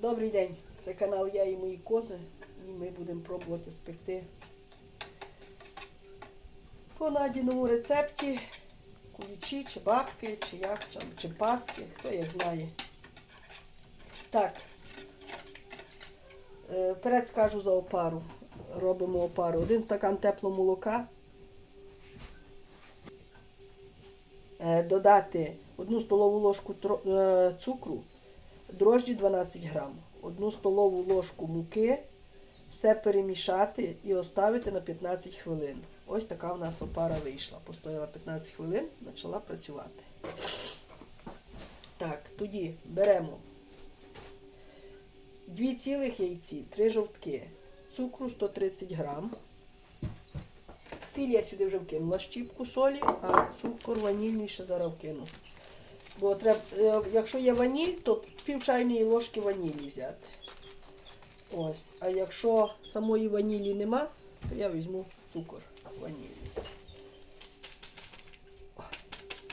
Добрий день! Це канал Я і мої кози. І ми будемо пробувати спекти по Надіному рецепті кулічі, чи бабки, чи як чи паски, хто як знає. Так. Е, Вперед скажу за опару. Робимо опару. Один стакан теплого молока. Е, Додати одну столову ложку е, цукру, дрожджі 12 грам, одну столову ложку муки, все перемішати і оставити на 15 хвилин. Ось така в нас опара вийшла. Постояла 15 хвилин, почала працювати. Так, тоді беремо 2 цілих яйці, 3 жовтки, цукру 130 грам. Сіль я сюди вже вкинула щіпку солі, а цукор ванільний ще зараз вкину. Бо треба, е, якщо є ваніль, то пів чайної ложки ванілі взяти. Ось. А якщо самої ванілі нема, то я візьму цукор ванільний. О,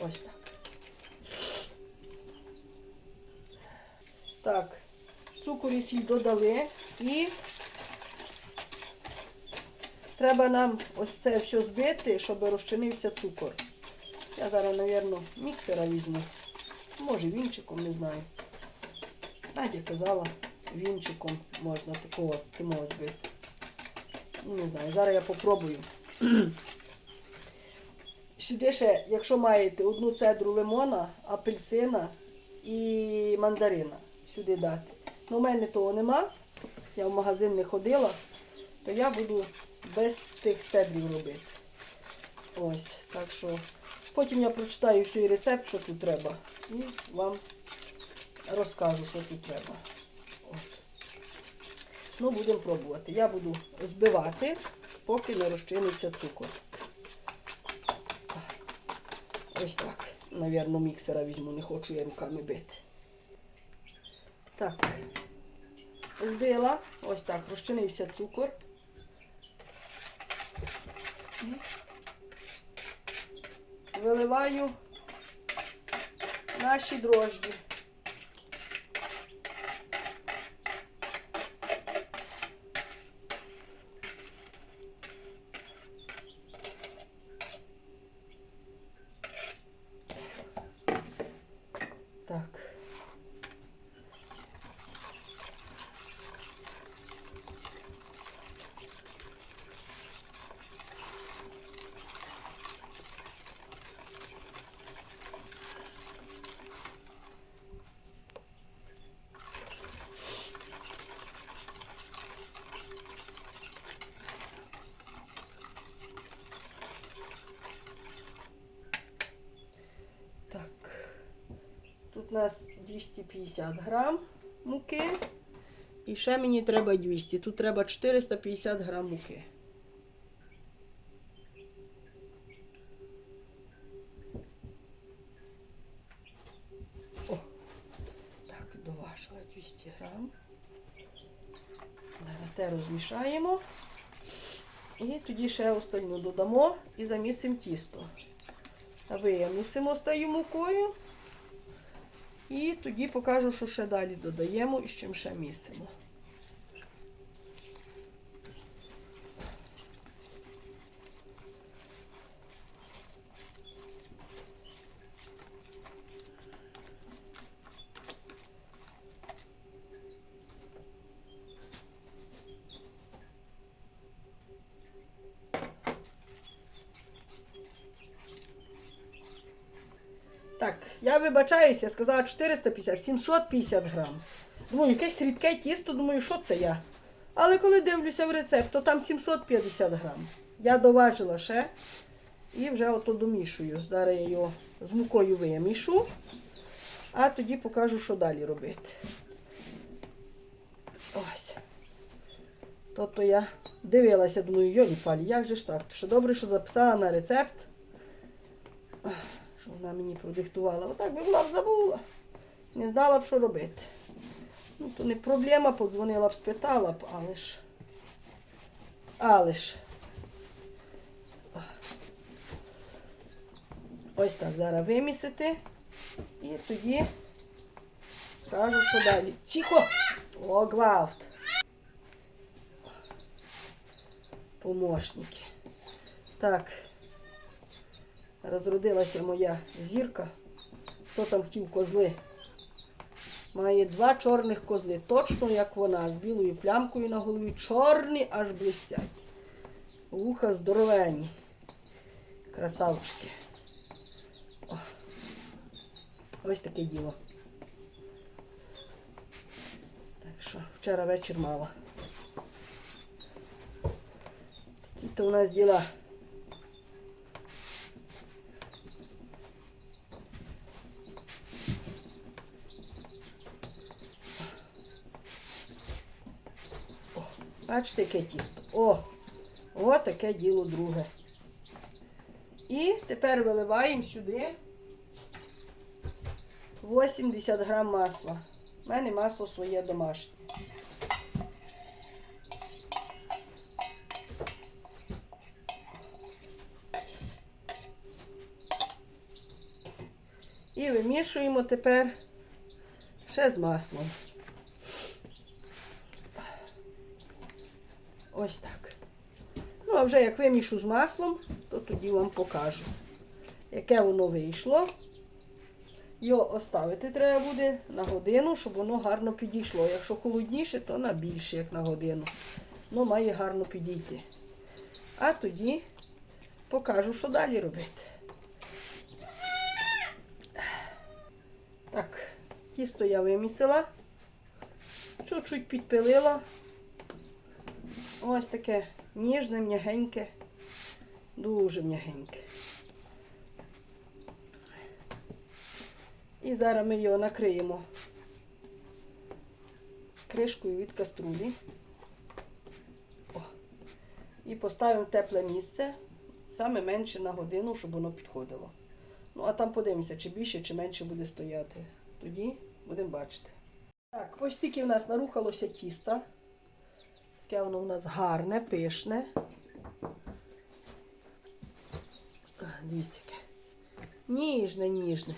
Ось так. Так, цукор і сіль додали і треба нам ось це все збити, щоб розчинився цукор. Я зараз, мабуть, міксера візьму. Може вінчиком, не знаю. Надя казала, вінчиком можна такого тимого збити. Ну, не знаю, зараз я попробую. Ще, якщо маєте одну цедру лимона, апельсина і мандарина, сюди дати. Ну, у мене того нема, я в магазин не ходила, то я буду без тих цедрів робити. Ось, так що потім я прочитаю всій рецепт, що тут треба, і вам розкажу, що тут треба. От. Ну, будемо пробувати. Я буду збивати, поки не розчиниться цукор. Ось так. Навірно, міксера візьму, не хочу я руками бити. Так. Збила. Ось так, розчинився цукор. Виливаю наші дрожджі. Так. Так. Тут у нас 250 грам муки. І ще мені треба 200. Тут треба 450 грам муки. О, так, доважила 200 грам. Зараз те розмішаємо. І тоді ще остальну додамо і замісимо тісто. Вимісимо з тою мукою. І тоді покажу, що ще далі додаємо і з чим ще місимо. Так, я вибачаюся, я сказала 450, 750 грам. Думаю, якесь рідке тісто, думаю, що це я. Але коли дивлюся в рецепт, то там 750 грам. Я доважила ще і вже ото домішую. Зараз я його з мукою вимішу, а тоді покажу, що далі робити. Ось. Тобто я дивилася, думаю, йолі палі, як же ж так? Що добре, що записала на рецепт вона мені продиктувала. Отак би була б забула. Не знала б, що робити. Ну, то не проблема, подзвонила б, спитала б, але ж. Але ж. Ось так зараз вимісити. І тоді скажу, що далі. Тихо! О, гвалт. Помощники. Так. Розродилася моя зірка. Хто там хотів козли? Має два чорних козли, точно як вона, з білою плямкою на голові. Чорні аж блистять. Вуха здоровенні. Красавчики. О. Ось таке діло. Так що, вчора вечір мала. Такі то у нас діла. Бачите, яке тісто. О, о, таке діло друге. І тепер виливаємо сюди 80 грам масла. У мене масло своє домашнє. І вимішуємо тепер ще з маслом. Ось так. Ну, а вже як вимішу з маслом, то тоді вам покажу, яке воно вийшло. Його оставити треба буде на годину, щоб воно гарно підійшло. Якщо холодніше, то на більше, як на годину. Воно має гарно підійти. А тоді покажу, що далі робити. Так, тісто я вимісила, чуть-чуть підпилила. Ось таке ніжне, м'ягеньке, дуже м'ягеньке. І зараз ми його накриємо кришкою від каструлі. О. І поставимо в тепле місце, саме менше на годину, щоб воно підходило. Ну, а там подивимося, чи більше, чи менше буде стояти. Тоді будемо бачити. Так, ось тільки в нас нарухалося тіста. Таке воно у нас гарне, пишне. Дивіться яке. Ніжне, ніжне.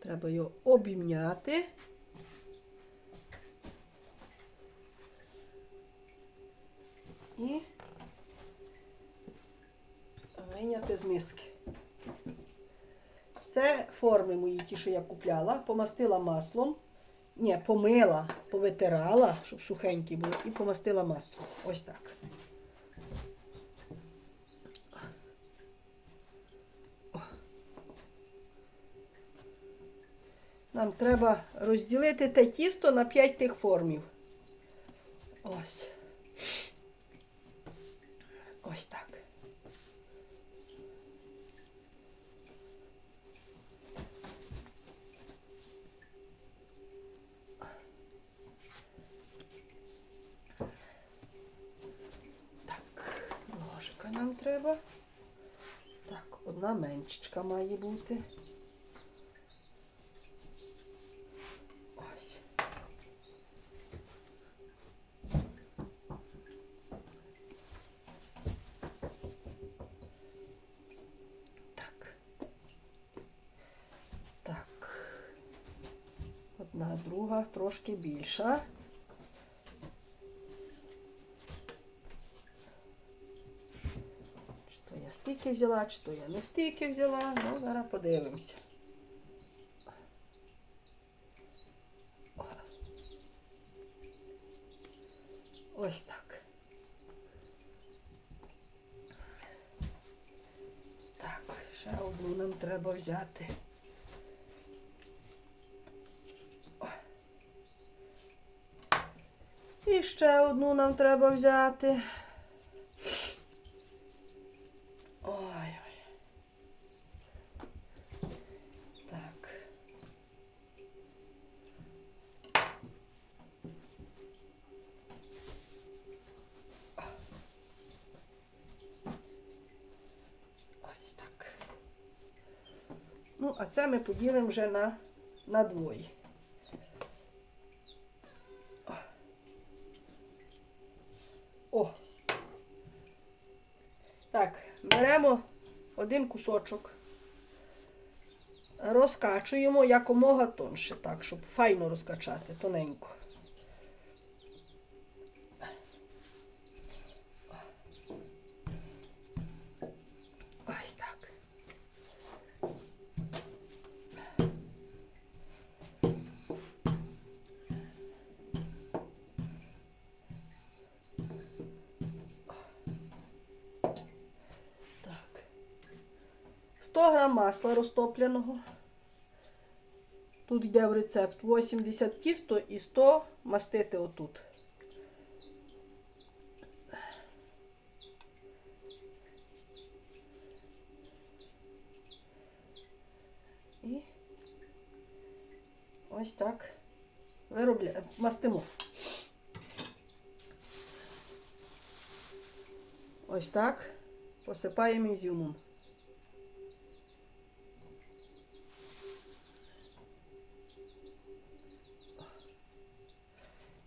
Треба його обімняти. І вийняти з миски. Це форми мої, ті, що я купляла, помастила маслом. Ні, помила, повитирала, щоб сухенькі були, і помастила маслом. Ось так. Нам треба розділити те тісто на 5 тих формів. Ось так. Так, ножика нам треба. Так, одна меншечка має бути. Ось. Так. Одна, друга, трошки більша. Чи то я стільки взяла, чи то я не стільки взяла. Ну, зараз подивимося. Ось так. Так, ще одну нам треба взяти. І ще одну нам треба взяти. Це ми поділимо вже на, на двоє. О. Так, беремо один кусочок, розкачуємо якомога тонше, так, щоб файно розкачати, тоненько. Масла розтопленого. Тут йде в рецепт 80 тісто і 100 мастити отут. І ось так виробляємо, мастимо. Ось так посипаємо ізюмом.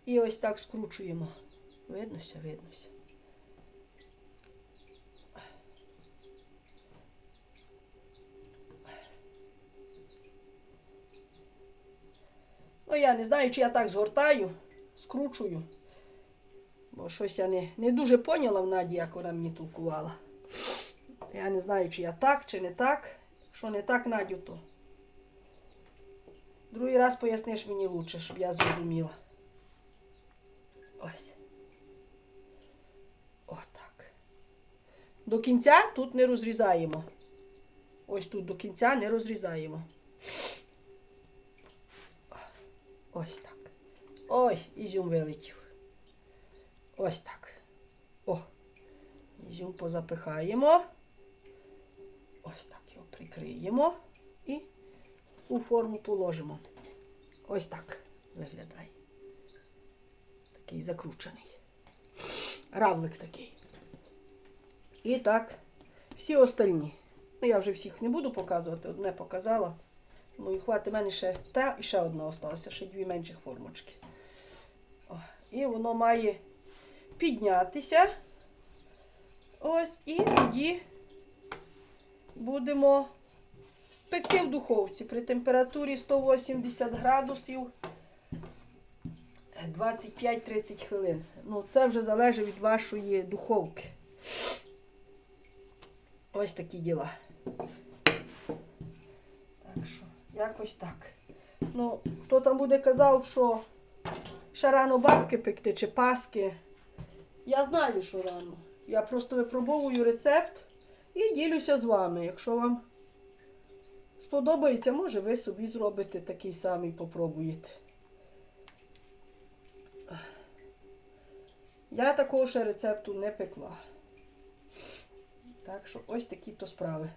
І ось так скручуємо. Виднося, виднося. Ну, я не знаю, чи я так згортаю, скручую. Бо щось я не, не дуже поняла в Наді, як вона мені толкувала. Я не знаю, чи я так, чи не так. Якщо не так, Надю, то другий раз поясниш мені лучше, щоб я зрозуміла. Ось. Отак. До кінця тут не розрізаємо. Ось тут до кінця не розрізаємо. Ось так. Ой, ізюм вилетів. Ось так. О. Ізюм позапихаємо. Ось так його прикриємо і у форму положимо. Ось так виглядає. Такий закручений. Равлик такий. І так, всі остальні. Ну, я вже всіх не буду показувати, одне показала. Ну і хватить мене ще та і ще одна осталася, ще дві менших формочки. О, і воно має піднятися. Ось, і тоді будемо пекти в духовці при температурі 180 градусів 25-30 хвилин. Ну, це вже залежить від вашої духовки. Ось такі діла. Так що, якось так. Ну, хто там буде казав, що ще рано бабки пекти чи паски. Я знаю, що рано. Я просто випробовую рецепт і ділюся з вами. Якщо вам сподобається, може ви собі зробите такий самий, попробуєте. Я такого ще рецепту не пекла. Так що ось такі то справи.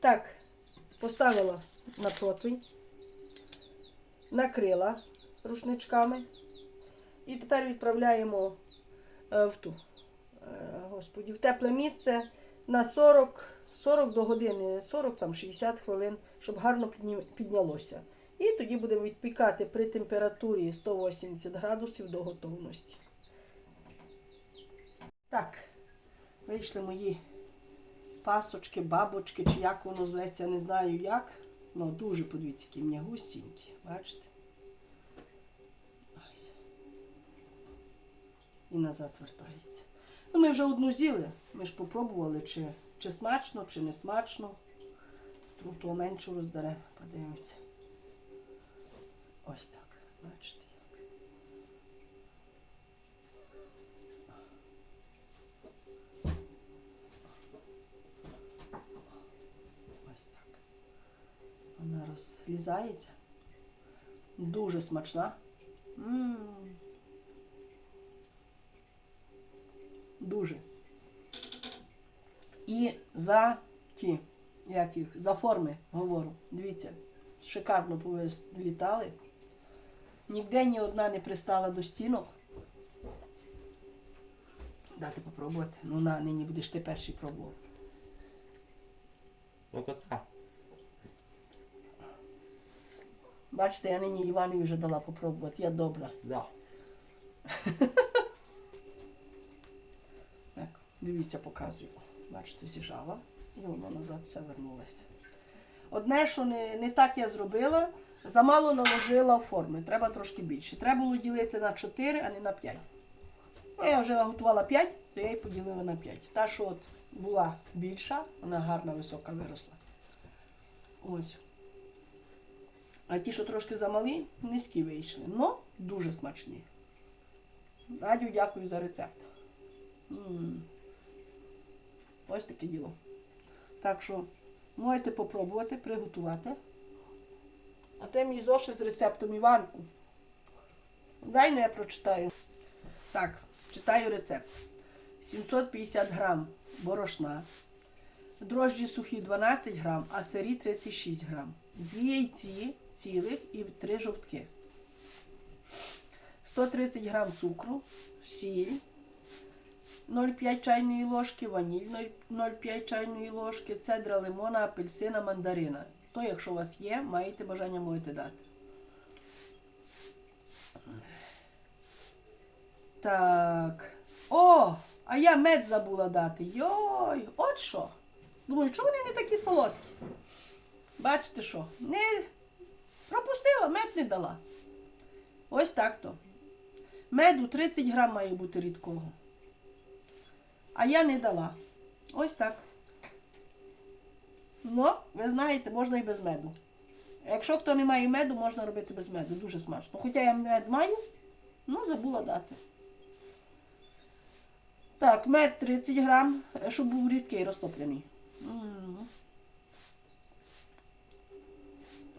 Так, поставила на противень, накрила рушничками. І тепер відправляємо е, в ту, е, господі, в тепле місце на 40, 40 до години, 40 там 60 хвилин, щоб гарно піднялося. І тоді будемо відпікати при температурі 180 градусів до готовності. Так, вийшли мої пасочки, бабочки, чи як воно зветься, не знаю як. Ну, дуже подивіться, які в мене густенькі, бачите? Ось. І назад вертається. Ну, ми вже одну з'їли. Ми ж попробували, чи, чи смачно, чи не смачно. Тру того меншу роздеремо, подивимося. Ось так, бачите. Ось так. Вона розлізається. Дуже смачна. м Дуже. І за ті, як їх, за форми говорю. Дивіться, шикарно повилітали. Ніде ні одна не пристала до стінок. Дати попробувати. Ну на, нині будеш ти перший пробував. Ну то так. Бачите, я нині Іванові вже дала попробувати. Я добра. Да. Так, дивіться, показую. Бачите, зіжала і воно назад все вернулося. Одне, що не, не так я зробила, замало наложила форми. Треба трошки більше. Треба було ділити на 4, а не на 5. Ну, я вже готувала 5, то я її поділила на 5. Та, що от була більша, вона гарна, висока виросла. Ось. А ті, що трошки замалі, низькі вийшли. Но дуже смачні. Радю, дякую за рецепт. М. Ось таке діло. Так що можете попробувати приготувати. А те мій зошит з рецептом Іванку. Дай ну я прочитаю. Так, читаю рецепт. 750 грам борошна. Дрожджі сухі 12 грам, а сирі 36 грам. Дві яйці цілих і три жовтки. 130 грам цукру, сіль, 0,5 чайної ложки, ваніль 0,5 чайної ложки, цедра лимона, апельсина, мандарина. То, якщо у вас є, маєте бажання, можете дати. Так. О! А я мед забула дати. Йой, от що. Думаю, чому вони не такі солодкі? Бачите що? Не пропустила, мед не дала. Ось так то. Меду 30 грам має бути рідкого. А я не дала. Ось так. Ну, ви знаєте, можна і без меду. Якщо хто не має меду, можна робити без меду. Дуже смачно. Хоча я мед маю, ну забула дати. Так, мед 30 грам, щоб був рідкий розтоплений.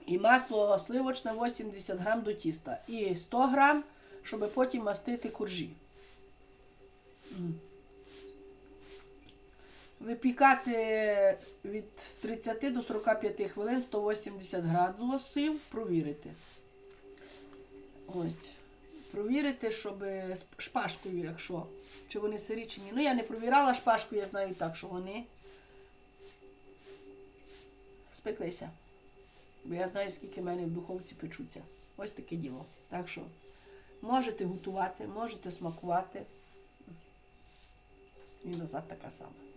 І масло сливочне 80 грам до тіста. І 100 грам, щоб потім мастити коржі. Випікати від 30 до 45 хвилин 180 градусів, провірити. Ось. Провірити, щоб шпажкою, якщо, чи вони сирі, чи ні. Ну, я не провірала шпажку, я знаю так, що вони спеклися. Бо я знаю, скільки в мене в духовці печуться. Ось таке діло. Так що можете готувати, можете смакувати. І назад така сама.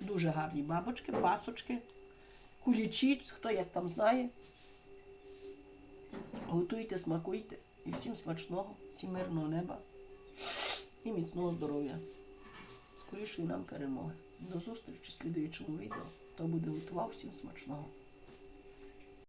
Дуже гарні бабочки, пасочки, кулічі, хто як там знає. Готуйте, смакуйте. І всім смачного, всім мирного неба і міцного здоров'я. Скорішої нам перемоги. До зустрічі в слідуючому відео. Хто буде готував, всім смачного.